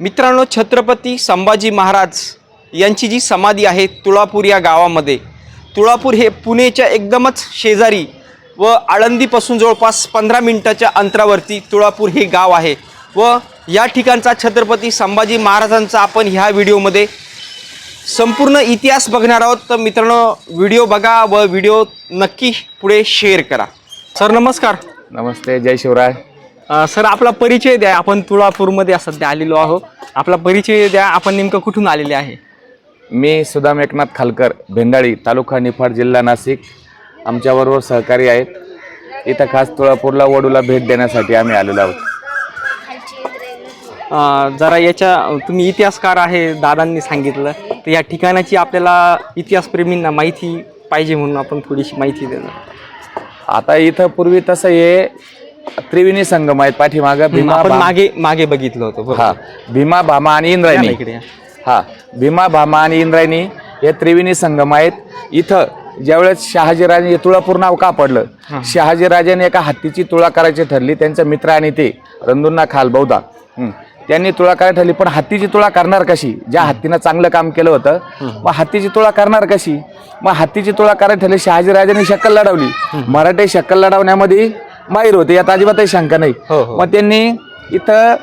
मित्रांनो छत्रपती संभाजी महाराज यांची जी समाधी आहे तुळापूर या गावामध्ये तुळापूर हे पुणेच्या एकदमच शेजारी व आळंदीपासून जवळपास पंधरा मिनटाच्या अंतरावरती तुळापूर हे गाव आहे व या ठिकाणचा छत्रपती संभाजी महाराजांचा आपण ह्या व्हिडिओमध्ये संपूर्ण इतिहास बघणार आहोत. तर मित्रांनो व्हिडिओ बघा व व्हिडिओ नक्की पुढे शेअर करा. सर नमस्कार. नमस्ते जय शिवराय. सर आपला परिचय द्या. आपण तुळापूरमध्ये सध्या आलेलो आहो आपला परिचय द्या. आपण नेमकं कुठून आलेले आहे? मी सुदाम एकनाथ खालकर भेंडाळी तालुका निफाड जिल्हा नाशिक. आमच्याबरोबर सहकारी आहेत. इथं खास तुळापूरला वडूला भेट देण्यासाठी आम्ही आलेलो आहोत. जरा याच्या तुम्ही इतिहासकार आहे दादांनी सांगितलं. तर या ठिकाणाची आपल्याला इतिहासप्रेमींना माहिती पाहिजे म्हणून आपण थोडीशी माहिती देणार. आता इथं पूर्वी तसं हे त्रिवेणी संगम आहेत पाठीमागं भीमा आपण मागे मागे बघितलं होतं बरोबर. हा भीमा भामा आणि या ना इंद्रायणी इकडे या. हा भीमा भामा आणि इंद्रायणी हे त्रिवेणी संगम आहेत. इथं ज्यावेळेस शहाजीराजे हे तुळापूर नाव का पडलं? शहाजीराजाने एका हत्तीची तुळा करायची ठरली त्यांचे मित्र आणि ते रंदुन्ना खाल बौद्धा हं. त्यांनी तुळा करायची ठरली पण हत्तीची तुळा करणार कशी? ज्या हत्तीनं चांगलं काम केलं होतं मग हत्तीची तुळा करणार कशी? मग हत्तीची तुळा करायची ठरली शहाजीराजांनी शक्कल लढवली. मराठी शक्कल लढवण्यामध्ये माहीर होते यात अजिबातही शंका नाही हो, हो. मग त्यांनी इथं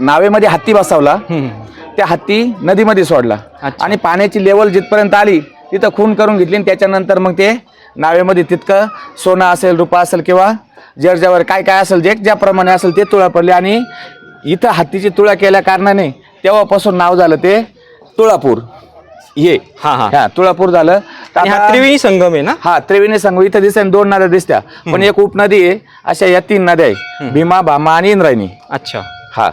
नावेमध्ये हत्ती बसवला. त्या हत्ती नदीमध्ये सोडला अच्छा. आणि पाण्याची लेवल जिथपर्यंत आली तिथं खून करून घेतली आणि त्याच्यानंतर मग ते नावेमध्ये तितकं सोनं असेल रुपा असेल किंवा जर्जावर काय काय असेल जे ज्याप्रमाणे असेल ते तुळा पडले आणि इथं हत्तीची तुळा केल्या कारणाने तेव्हापासून नाव झालं ते तुळापूर हे हा हा. हा तुळापूर झालं. तर आणि हा आता- त्रिवेणी संगम आहे ना? हा त्रिवेणी संघ इथं दिसते दोन नद्या दिसत्या. पण एक उपनदी आहे अशा या तीन नद्या आहे भीमा भामा आणि इंद्रायणी. अच्छा. हा.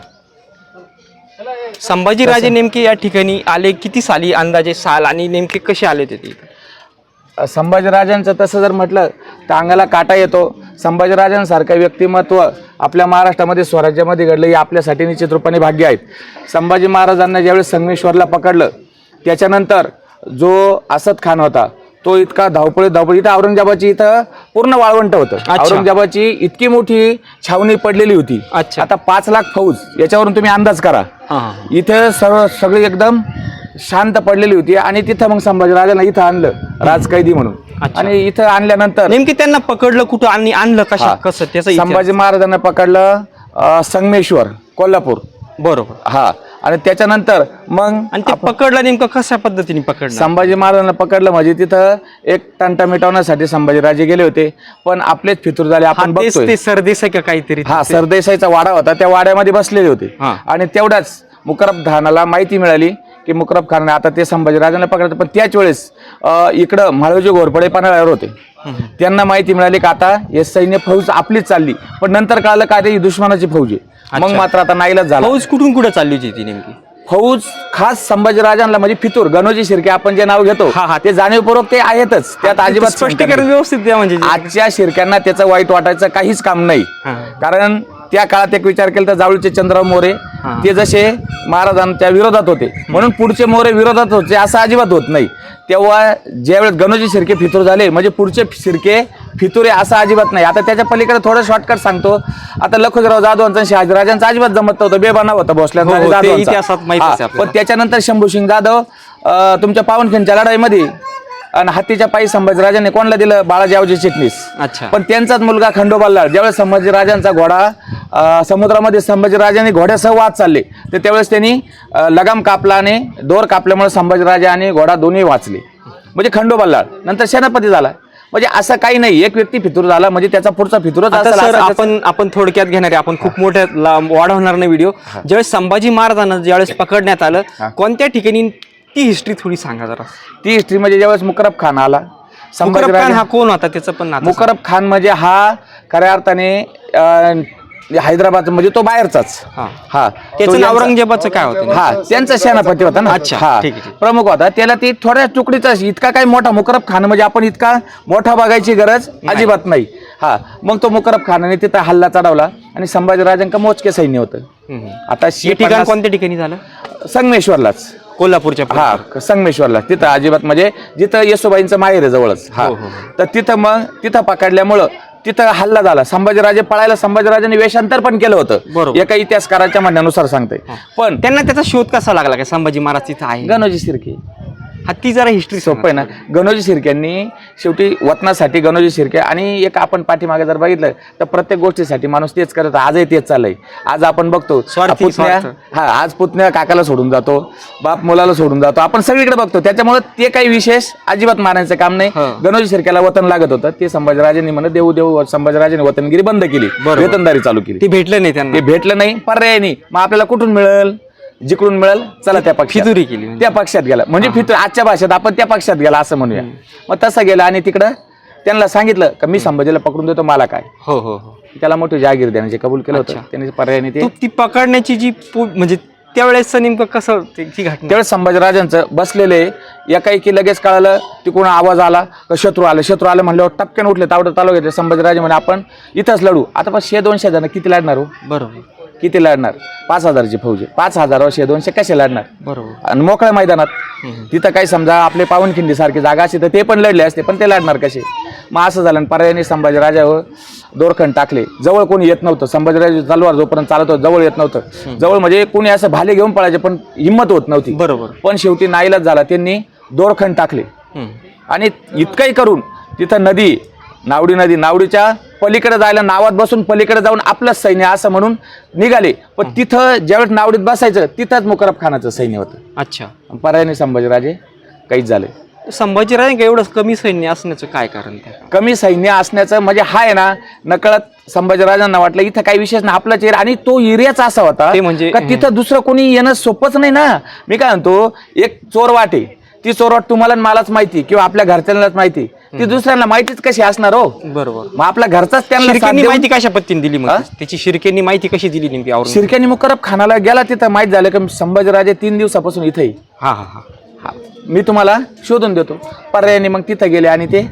संभाजीराजे नेमके या ठिकाणी आले किती साली अंदाजे साल आणि नेमके कसे आले ते तिथे संभाजीराजांचं तसं जर म्हटलं तर अंगाला काटा येतो. संभाजीराजांसारखं व्यक्तिमत्व आपल्या महाराष्ट्रामध्ये स्वराज्यामध्ये घडलं हे आपल्यासाठी निश्चित रूपाने भाग्य आहेत. संभाजी महाराजांना ज्यावेळेस संगमेश्वरला पकडलं त्याच्यानंतर जो असद खान होता तो इतका धावपळीत धावपळी इथं औरंगजेबाची इथं पूर्ण वाळवंट होतं. औरंगजेबाची इतकी मोठी छावणी पडलेली होती. अच्छा. आता पाच लाख फौज याच्यावरून तुम्ही अंदाज करा. इथे सर्व सगळी एकदम शांत पडलेली होती आणि तिथं मग संभाजीराजांना इथं आणलं राजकैदी म्हणून. आणि इथं आणल्यानंतर नेमके त्यांना पकडलं कुठं आणि आणलं कशा कसं? त्याचं. संभाजी महाराजांना पकडलं संगमेश्वर कोल्हापूर. बरोबर. हा. आणि त्याच्यानंतर मग आणि ते पकडलं नेमकं कशा पद्धतीने पकडलं? संभाजी महाराजांना पकडलं. म्हणजे तिथं एक तंटा मिटवण्यासाठी संभाजीराजे गेले होते. पण आपलेच फितूर झाले. हा आपण तेच बघतोय. ते आहे का काहीतरी हा सरदेसाईचा वाडा होता. त्या वाड्यामध्ये बसलेले होते. हा. आणि तेवढ्याच मुकरब खानाला माहिती मिळाली की मुकरब खानाने आता ते संभाजीराजांना पकडलं पण त्याच वेळेस अं, इकडं म्हाळोजी घोरपडे पन्हाळ्यावर होते. त्यांना माहिती मिळाली की आता हे सैन्य फौज आपलीच चालली. पण नंतर कळलं का ते ही दुश्मनाची फौज आहे? मग. मात्र आता नाईलाच झाला फौज कुठून कुठं चालली होती ती नेमकी फौज खास संभाजीराजांना म्हणजे फितूर गणोजी शिर्के आपण जे नाव घेतो हा, हा. ते जाणीवपूर्वक ते आहेतच त्यात अजिबात शंका स्पष्टीकरण नाही. व्यवस्थित द्या म्हणजे आजच्या शिरक्यांना त्याचं वाईट वाटायचं काहीच काम नाही हा. कारण त्या काळात एक विचार केला तर जावळीचे चंद्रराव मोरे हा. ते जसे महाराजांच्या विरोधात होते म्हणून पुढचे मोरे विरोधात होते असं अजिबात होत नाही तेव्हा ज्यावेळेस गणोजी शिर्के फितूर झाले म्हणजे पुढचे शिर्के फितुरे असं अजिबात नाही. आता त्याच्या पलीकडे थोडं शॉर्टकट सांगतो. आता लखोजीराव जाधवांचा शहाजीराजांचा अजिबात जमत नव्हतं. बेबाना होता भोसल्यांचा हो, हो. पण त्याच्यानंतर शंभूसिंग जाधव अं, तुमच्या पावनखिंडच्या लढाईमध्ये आणि हत्तीच्या पायी संभाजीराजांनी कोणाला दिलं? बाळाजी आवजी चिटणीस. अच्छा. पण त्यांचाच मुलगा खंडोबा लाड ज्यावेळेस संभाजीराजांचा घोडा समुद्रामध्ये संभाजीराजांनी घोड्यासह वाद चालले तर त्यावेळेस त्यांनी लगाम कापला आणि दोर कापल्यामुळे संभाजीराजा आणि घोडा दोन्ही वाचले. म्हणजे खंडोबा लाड नंतर सेनापती झाला. म्हणजे असं काही नाही. एक व्यक्ती फितूर झाला म्हणजे त्याचा पुढचा फितूरच आता असेल सर असं त्याचं- आपण आपण थोडक्यात घेणार आहे. आपण खूप मोठ्या लांब वाढवणार नाही व्हिडिओ ज्यावेळेस संभाजी महाराजांना ज्यावेळेस पकडण्यात आलं कोणत्या ठिकाणी ती हिस्ट्री थोडी सांगा जरा. ती हिस्ट्री म्हणजे ज्यावेळेस मुकरब खान आला मुकरब खान संभाजीराजा हा कोण होता त्याचं पण नातं मुकरब खान म्हणजे हा खऱ्या अर्थाने अं, हैदराबाद म्हणजे तो बाहेरचाच. हा. हा. त्याचं तो नाव यांचा- औरंगजेबाचं काय होतं? हा त्यांचा सेनापती होता ना. अच्छा, हा. ठीक आहे, ठीक आहे. प्रमुख होता. त्याला ती थोड्या तुकडीचा इतका काही मोठा मुकरब खान म्हणजे आपण इतका मोठा बघायची गरज अजिबात नाही. हा. मग तो मुकरब खानाने तिथं हल्ला चढवला आणि संभाजीराजांका मोजके सैन्य होतं. हम्म. आता हे ठिकाण कोणत्या ठिकाणी झालं? संगमेश्वरलाच. कोल्हापूरच्या हा संगमेश्वरला. तिथं अजिबात म्हणजे जिथं येसुबाईंचं माहेर आहे जवळच. हा. हो, हो, हो. तर तिथं मग तिथं पकडल्यामुळं तिथं हल्ला झाला. संभाजीराजे पळायला संभाजीराजांनी वेषांतर पण केलं होतं. बरोबर. एका इतिहासकाराच्या म्हणण्यानुसार सांगते पण त्यांना त्याचा शोध कसा लागला? काय संभाजी महाराज तिथं आहे? गणोजी शिर्के. ती जरा हिस्ट्री सोपं आहे ना. गणोजी शिर्क्यांनी शेवटी वतनासाठी गणोजी शिर्के आणि एक आपण पाठीमागे जर बघितलं तर प्रत्येक गोष्टीसाठी माणूस तेच करत. आजही तेच चाललंय. आज आपण बघतो पुतण्या. हा आज पुतण्या काकाला सोडून जातो बाप मुलाला सोडून जातो. आपण सगळीकडे बघतो. त्याच्यामुळे ते काही विशेष अजिबात मानायचं काम नाही. गणोजी शिर्क्याला वतन लागत होतं. ते संभाजीराजांनी म्हणत देऊ देऊ. संभाजीराजांनी वतनगिरी बंद केली. वेतनदारी चालू केली. ते भेटलं नाही त्यांना. भेटलं नाही. पर्याय नाही. मग आपल्याला कुठून मिळेल? जिकडून मिळेल चला त्या पक्षात. फितुरी केली म्हणजे. त्या पक्षात गेला. म्हणजे फितूर आजच्या भाषेत आपण त्या पक्षात गेला असं म्हणूया. मग तसं गेला आणि तिकडं त्यांना सांगितलं का मी संभाजीला पकडून देतो मला काय? हो हो हो. त्याला मोठी जहागीर देण्याचे कबूल केलं होतं अच्छा. त्याने पर्यायाने ते. तू ती पकडण्याची जी पो- म्हणजे त्यावेळेस नेमकं कसं ते- ती घटना? त्यावेळेस संभाजीराजांचं बसलेले एकाएकी लगेच कळालं तिकडून आवाज आला का शत्रू आले शत्रू आले म्हणल्यावर टपक्यान उठले तावडं घेतले संभाजीराजे म्हणे आपण इथंच लढू. आता पण शे दोनशे जण किती लढणार हो? बरोबर. किती लढणार? पाच हजारची फौज. आहे. पाच हजार शे दोनशे कसे लढणार? बरोबर. आणि मोकळ्या मैदानात. तिथं काही समजा आपले पावनखिंडी सारखी जागा असते तर ते पण लढले असते पण ते लढणार कसे? मग असं झालं आणि पर्यायाने संभाजीराजावर दोरखंड टाकले. जवळ कोणी येत नव्हतं. संभाजीराजे तलवार जोपर्यंत चालत होतं जवळ येत नव्हतं. जवळ म्हणजे कोणी असं भाले घेऊन पळायचे पण हिंमत होत नव्हती. बरोबर. पण शेवटी नाईलाच झाला त्यांनी दोरखंड टाकले. हम्म. आणि इतकंही करून तिथं नदी नावडी नदी नावडीच्या पलीकडे जायला नावात बसून पलीकडे जाऊन आपलं सैन्य असं म्हणून निघाले. पण तिथं ज्यावेळेस नावडीत बसायचं तिथंच मुकरब खानाचं सैन्य होतं. अच्छा. पर्यायाने संभाजीराजे काहीच झाले. संभाजीराजे एवढं कमी सैन्य असण्याचं काय कारण कमी सैन्य असण्याचं म्हणजे हा आहे ना नकळत संभाजीराजांना वाटलं इथं काही विशेष नाही आपलाच एरिया आणि तो एरियाच असा होता ते म्हणजे- का तिथं दुसरं कोणी येणं सोपंच नाही ना. मी काय म्हणतो एक चोरवाट आहे. ती चोरवाट तुम्हाला आणि मलाच माहिती किंवा आपल्या घरच्यांनाच माहिती ती दुसऱ्यांना माहितीच कशी असणार हो? बरोबर. मग आपल्या घरचाच त्यांना साथ शिर्केनी देऊन- माहिती कशा पद्धतीने दिली मग? त्याची शिर्केनी माहिती कशी दिली नेमकी औरंगजेब? शिर्क्यानी मुकरब खानाला गेला तिथं माहीत झालं की संभाजीराजे तीन दिवसापासून इथे आहे. हा हा हा. हा. मी तुम्हाला शोधून देतो. पर्यायाने मग तिथं गेले आणि ते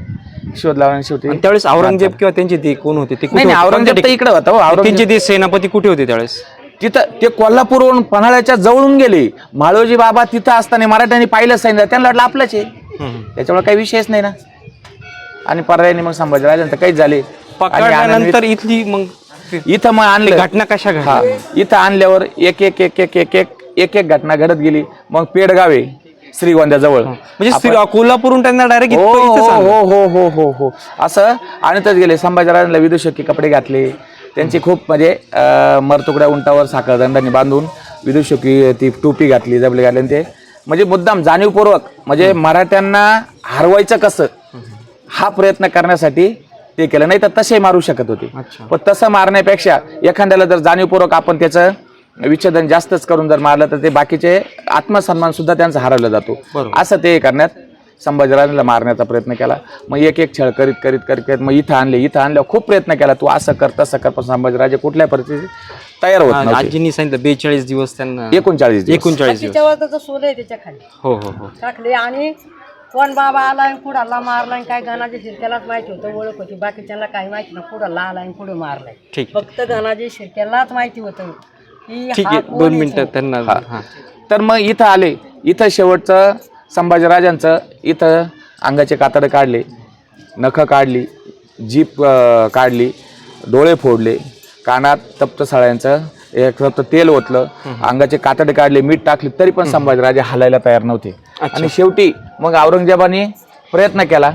शोध लावला आणि शेवटी आणि त्यावेळेस औरंगजेब किंवा त्यांचे ते कोण होते? ते कुठे नाही नाही होते? औरंगजेब तर इकडे होता हो ठिकाणी? औरंगजेब. त्यांचे ते सेनापती कुठे होते त्यावेळेस? तिथं ते कोल्हापूरवरून पन्हाळ्याच्या जवळून गेले. माळोजी बाबा तिथं असताना मराठ्यांनी पाहिलं सांगितलं त्यांना वाटलं आपलंच आहे. त्याच्यामुळे काही विषयच नाही ना. आणि पर्यायाने मग संभाजीराजांचं काहीच झाले. आणि पकडल्यानंतर इथली मग ते- इथं मग आणलं. घटना कशा हा. घडल्या इथं आणल्यावर एक एक एक एक एक एक एक एक घटना घडत गेली. मग पेडगावे श्रीगोंद्याजवळ. म्हणजे श्री- कोल्हापूरहून त्यांना डायरेक्ट हो हो हो हो हो हो हो. असं आणतच गेले. संभाजीराजांना विदूषकी कपडे घातले. त्यांची खूप म्हणजे अं, मरतुकड्या उंटावर साखरदंडाने बांधून विदूषकी ती टोपी घातली जबले घातले आणि ते. म्हणजे मुद्दाम जाणीवपूर्वक म्हणजे मराठ्यांना हरवायचं कसं? हा प्रयत्न करण्यासाठी ते केलं. नाही तर तसे मारू शकत होते. अच्छा. पण तसं मारण्यापेक्षा एखाद्याला जर जाणीवपूर्वक आपण त्याचं विच्छेदन जास्तच करून जर मारलं तर ते बाकीचे आत्मसन्मान सुद्धा त्यांचा हरवला जातो. असं ते करण्यात संभाजीराजांना मारण्याचा प्रयत्न केला. मग एक एक छळ करीत करीत करीत करीत मग इथं आणले इथं आणल्यावर खूप प्रयत्न केला. तू असं कर तसं कर पण संभाजीराजे कुठल्या परिस्थितीत तयार होत आजींनी सांगितलं बेचाळीस दिवस त्यांना एकोणचाळीस. एकोणचाळीस दिवस. सोलं आहे त्याच्याखाली हो हो हो. टाकले आणि कोण बाबा आला आणि कुडाला मारला आणि काय गणाजी शिरक्यालाच माहिती होतं ओळख होती. बाकीच्यांना काही माहिती ना कुडाला आला आणि कुठे मारलाय. ठीक फक्त गणाजी शिरक्यालाच माहिती होतं. की ठीक हा आहे कोण दोन आहे मिनिटं. त्यांना हा. तर मग इथं आले. इथं शेवटचं संभाजीराजांचं इथं अंगाचे कातडे काढले नखं काढली जीप अं, काढली डोळे फोडले कानात तप्त सळ्यांचं एक फक्त तेल ओतलं अंगाचे कातडे काढले मीठ टाकले तरी पण संभाजीराजे हलायला तयार नव्हते. आणि शेवटी मग औरंगजेबाने प्रयत्न केला.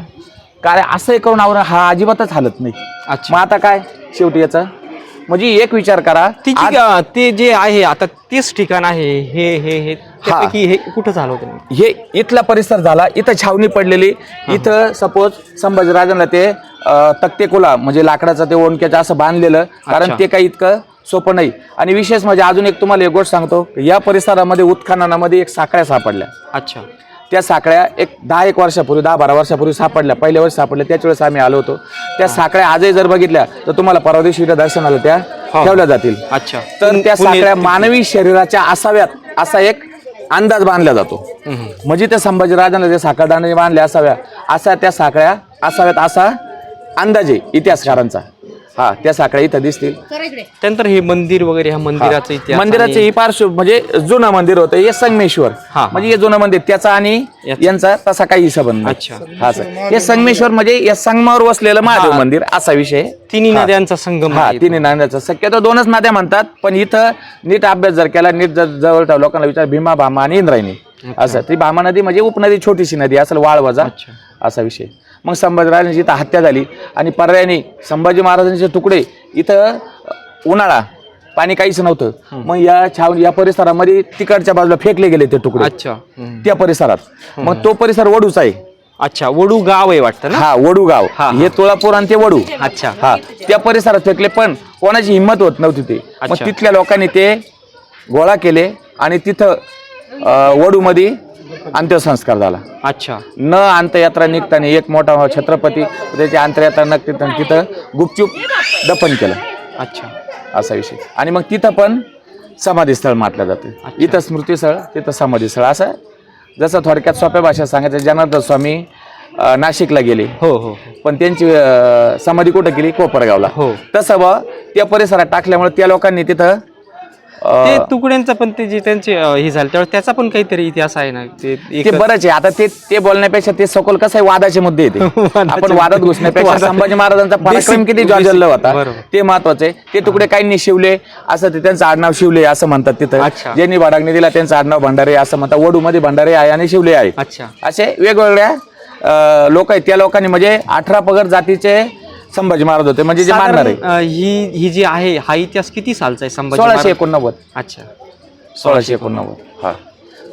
काय असंही करून औरंग हा अजिबातच हालत नाही. अच्छा. मग आता काय? शेवटी याचं. म्हणजे एक विचार करा. ती जी, अं, ते जे आहे आता तेच ठिकाण आहे हे हे हे त्यापैकी हे कुठं झालं होतं? हे इथला परिसर झाला इथं छावणी पडलेली. इथं सपोज संभाजीराजांना ते अं, तक्तेकुला म्हणजे लाकडाचं ते ओणक्याचं असं बांधलेलं. कारण अच्छा. ते काही इतकं सोपं नाही. आणि विशेष म्हणजे अजून एक तुम्हाला एक गोष्ट सांगतो. या परिसरामध्ये उत्खननामध्ये एक साखळ्या सापडल्या. अच्छा. त्या साखळ्या एक दहा एक वर्षापूर्वी दहा बारा वर्षापूर्वी सापडल्या. पहिल्या वर्षी सापडल्या त्याच वेळेस आम्ही आलो होतो. त्या साखळ्या आजही जर बघितल्या तर तुम्हाला परवा दिवशी दर्शनाला त्या हो. ठेवल्या जातील. अच्छा. तर त्या साखळ्या मानवी शरीराच्या असाव्यात असा एक अंदाज बांधला जातो. म्हणजे त्या संभाजीराजांना जे साखळदाणे बांधल्या असाव्या असा त्या साखळ्या असाव्यात असा अंदाज आहे इतिहासकारांचा. हा त्या साखळ्या इथं दिसतील त्यानंतर हे मंदिर वगैरे ह्या मंदिराचं इतिहास मंदिराचे आणि- ही पार्श्व म्हणजे जुनं मंदिर होतं हे संगमेश्वर हा. म्हणजे हे जुनं मंदिर त्याचा आणि याचं. यांचा तसा काही संबंध नाही. अच्छा. हा सर हे संगमेश्वर म्हणजे या संगमावर वसलेलं महादेव. मंदिर असा विषय आहे. तिन्ही हा. नद्यांचा संगम हा आहे इथं. तिन्ही नांद्याचा शक्यतो दोनच नद्या म्हणतात पण इथं नीट अभ्यास जर केला नीट जर जवळ ठेवला, लोकांना विचार भीमा भामा आणि इंद्रायणी असं ती भामा नदी म्हणजे उपनदी छोटीशी नदी असेल वाळ वजा अच्छा. असा विषय मग संभाजीराजांची इथं हत्या झाली. आणि पर्यायाने संभाजी महाराजांचे तुकडे इथं उन्हाळा पाणी काहीच नव्हतं. मग या छाव या परिसरामध्ये तिकडच्या बाजूला फेकले गेले ते तुकडे. अच्छा. त्या परिसरात. मग तो परिसर वडूचा आहे. अच्छा वडू गाव आहे वाटतं ना? हा वडू गाव. हा, तुळापूर आणि ते वडू. अच्छा. हा त्या परिसरात फेकले पण कोणाची हिंमत होत नव्हती ते. मग. तिथल्या लोकांनी ते गोळा केले आणि तिथं वडूमध्ये अंत्यसंस्कार झाला. अच्छा. न अंत्ययात्रा निघताना एक मोठा छत्रपती त्याची अंत्ययात्रा निघताना तिथं गुपचूप दफन केलं. अच्छा. असा विषय. आणि मग तिथं पण समाधीस्थळ मानलं जातं. इथं स्मृतीस्थळ तिथं समाधीस्थळ. असं जसं थोडक्यात सोप्या भाषेत सांगायचं जनार्दन स्वामी नाशिकला गेले. हो हो. पण त्यांची समाधी कुठं केली? कोपरगावला. हो. तसं बा त्या परिसरात टाकल्यामुळे त्या लोकांनी तिथं ते तुकड्यांचं पण ते जे त्यांचे अं, हे झालं त्यावेळेस त्याचा पण काहीतरी इतिहास आहे ना ते बरंच आहे. आता ते ते बोलण्यापेक्षा ते सखोल कसं आहे वादाचे मुद्दे येते आपण वादात घुसण्यापेक्षा संभाजी महाराजांचा पराक्रम Basic- किती basic. होता बरोबर. ते महत्वाचं आहे. ते तुकडे काहींनी शिवले असं ते त्यांचं आडनाव शिवले असं म्हणतात तिथं. अच्छा. ज्यांनी बाडागणी दिला त्यांचं आडनाव भंडारे असं म्हणतात. वडूमध्ये भंडारे आहे आणि शिवले आहे. अच्छा. असे वेगवेगळ्या लोक आहेत. त्या लोकांनी म्हणजे अठरा पगड जातीचे संभाजी महाराज होते म्हणजे जे मानणार. आहे अं, ही ही जी आहे हा इतिहास किती सालचा आहे संभाजी सोळाशे महाराज? एकोणनव्वद. अच्छा. सोळाशे एकोणनव्वद. हा.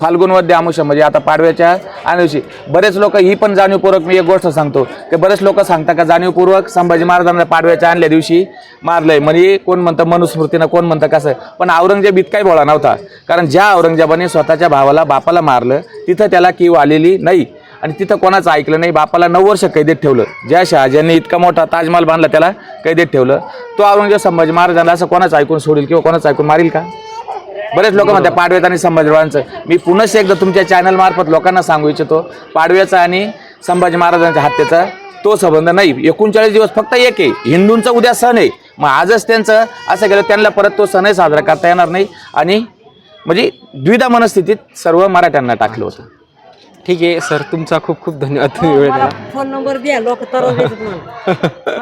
फाल्गुन वद्य आमुषा म्हणजे आता पाडव्याच्या दिवशी बरेच लोक ही पण जाणीवपूर्वक मी एक गोष्ट सांगतो की बरेच लोक सांगतात का जाणीवपूर्वक संभाजी महाराजांना पाडव्याच्या आणल्या दिवशी मारलंय. म्हणजे कोण म्हणतं मनुस्मृतीनं कोण म्हणतं कसं? पण औरंगजेब इतकाही बोळा नव्हता. कारण ज्या औरंगजेबाने स्वतःच्या भावाला बापाला मारलं तिथं त्याला कीव आलेली नाही. आणि तिथं कोणाचं ऐकलं नाही बापाला नऊ वर्ष कैदेत ठेवलं. ज्या शहाजांनी इतका मोठा ताजमहाल बांधला त्याला कैदेत ठेवलं. तो औरंगजेब संभाजी महाराजांना असं कोणाचं ऐकून सोडेल किंवा कोणाचं ऐकून मारील का? बरेच लोक म्हणतात पाडव्यात आणि संभाजीरावांचं. मी पुन्हा एकदा तुमच्या चॅनलमार्फत लोकांना सांगू इच्छितो पाडव्याचा आणि संभाजी महाराजांच्या हत्येचा तो संबंध नाही. एकोणचाळीस दिवस फक्त एक आहे हिंदूंचा उद्या सण आहे. मग आजच त्यांचं असं केलं त्यांना परत तो सणही साजरा करता येणार नाही. आणि म्हणजे द्विधा मनस्थितीत सर्व मराठ्यांना टाकलं होतं. ठीक आहे सर तुमचा खूप खूप धन्यवाद. तुम्ही वेळ दिला. फोन नंबर द्या लोक तर